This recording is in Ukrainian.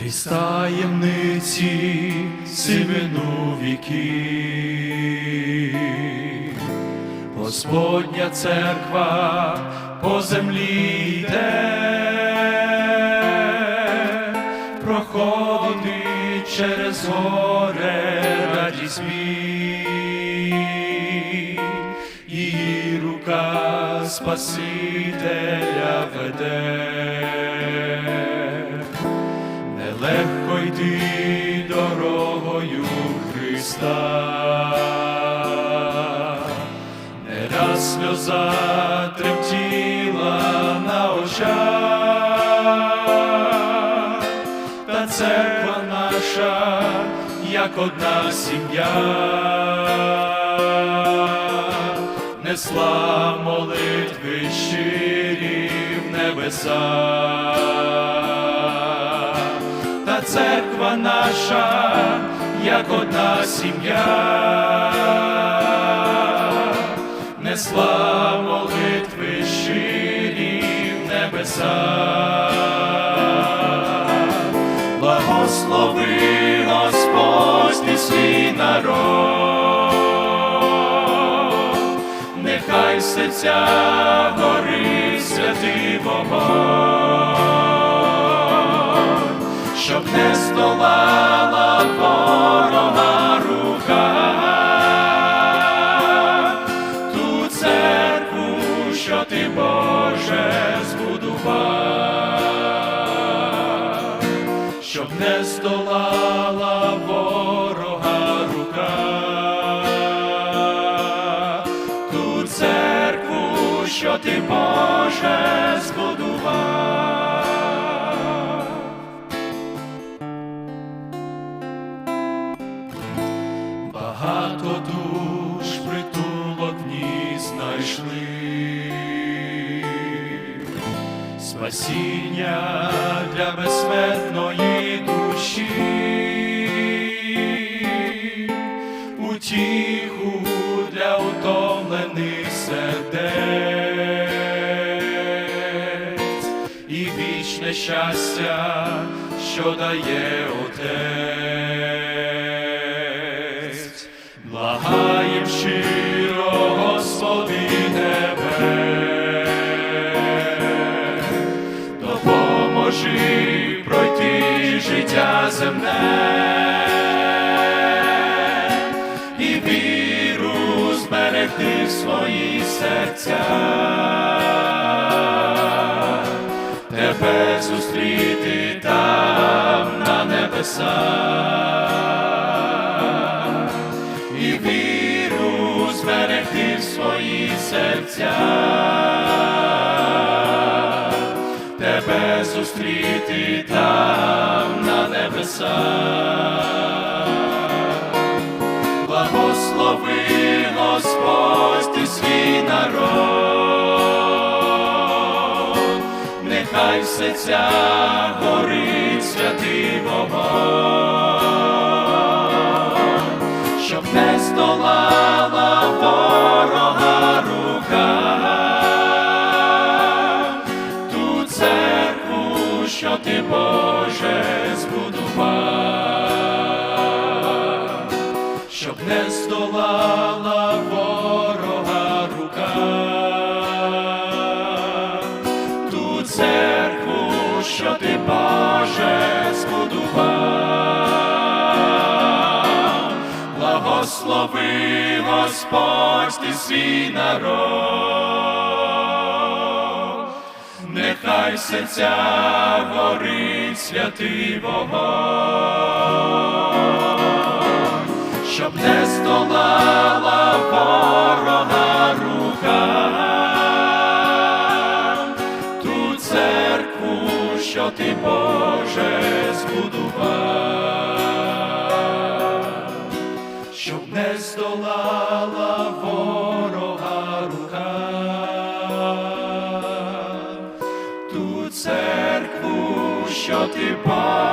Христа ємниці, сивину віки, Господня церква по землі йде, проходить через горе радість бій, її рука Спасителя веде. Нелегко йти дорогою Христа, не раз сльоза тремтіла на очах, та церква наша, як одна сім'я, несла молитви щирі в небеса церква наша, як одна сім'я, несла молитви щирі в небеса. Благослови Господь ти свій народ, нехай серця горить святий вогонь, щоб не здолала ворога рука, ту церкву, що ти Боже збудував, щоб не здолала ворога рука, ту церкву, що ти Боже збудував. Багато душ притулок в ній знайшли, спасіння для безсмертної душі, утіху для утомлених сердець. І вічне щастя, що дає Отець. Життя земне. І віру зберегти в свої серця, тебе зустріти там на небесах. І віру зберегти в свої серця, тебе зустріти там на небесах. Благослови Господь свій народ, нехай в серця горить святий вогонь, щоб не здолала ворога щоб не здолала ворога рука, ту церкву, що ти Боже збудував, благослови Господь ти свій народ, нехай серця горить святий вогонь, щоб не здолала ворога рука, ту церкву, що ти Боже збудував, щоб не здолала ворога рука, ту церкву, що ти Боже